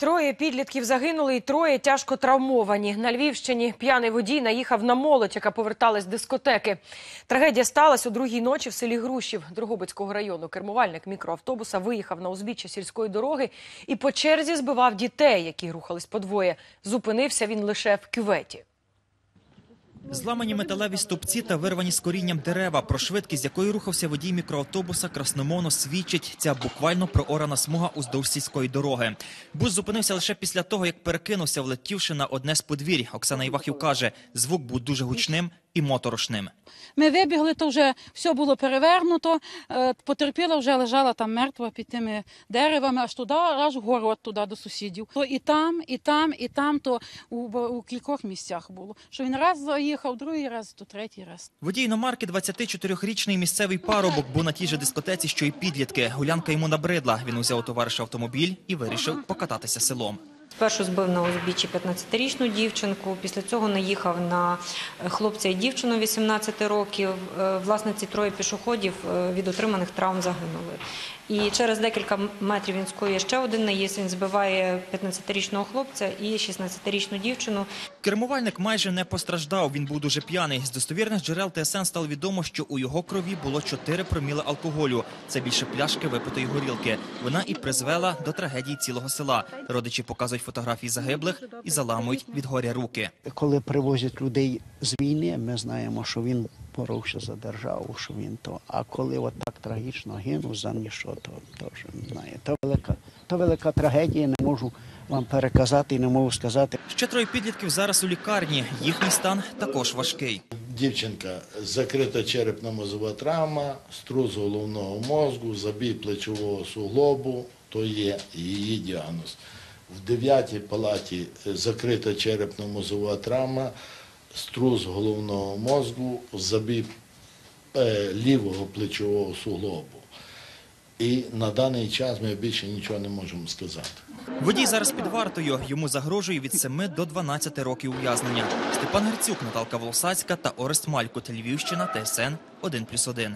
Троє підлітків загинули і троє тяжко травмовані. На Львівщині п'яний водій наїхав на молодь, яка поверталась з дискотеки. Трагедія сталася у другій ночі в селі Грушів Дрогобицького району. Кермувальник мікроавтобуса виїхав на узбіччя сільської дороги і по черзі збивав дітей, які рухались подвоє. Зупинився він лише в кюветі. Зламані металеві стовпці та вирвані з корінням дерева. Про швидкість, з якою рухався водій мікроавтобуса, красномовно свідчить ця буквально проорана смуга уздовж сільської дороги. Бус зупинився лише після того, як перекинувся, влетівши на одне з подвір'я. Оксана Івахів каже, звук був дуже гучним і моторошним. Ми вибігли, то вже все було перевернуто. е, Потерпіла вже лежала там мертва під тими деревами, аж туди, аж в город туди до сусідів. То і там, і там, і там, то у, у кількох місцях було. Що він раз заїхав, другий раз, то третій раз. Водій іномарки 24-річний місцевий парубок був на тій же дискотеці, що й підлітки. Гулянка йому набридла. Він узяв у товариша автомобіль і вирішив покататися селом. Спершу збив на узбіччі 15-річну дівчинку, після цього наїхав на е, хлопця і дівчину 18 років. Е, Власне, ці троє пішоходів е, від отриманих травм загинули. І через декілька метрів він скоює ще один наїзд. Він збиває 15-річного хлопця і 16-річну дівчину. Кермувальник майже не постраждав. Він був дуже п'яний. З достовірних джерел ТСН стало відомо, що у його крові було 4 проміли алкоголю. Це більше пляшки випитої горілки. Вона і призвела до трагедії цілого села. Родичі показують фотографії загиблих і заламують від горя руки. Коли привозять людей з війни, ми знаємо, що він боровся за державу, що він то. А коли от так трагічно гинув за ніщо, то, то вже не знаю. То велика, то велика трагедія, не можу вам переказати і не можу сказати. Ще троє підлітків зараз у лікарні. Їхній стан також важкий. Дівчинка закрита черепно-мозова травма, струс головного мозку, забій плечового суглобу, то є її діагноз. В 9 палаті е, закрита черепно-мозова травма, струс головного мозку, забій е, лівого плечового суглобу. І на даний час ми більше нічого не можемо сказати. Водій зараз під вартою. Йому загрожує від 7 до 12 років ув'язнення. Степан Герцюк, Наталка Волосацька та Орест Малькут. Львівщина, ТСН 1+,1.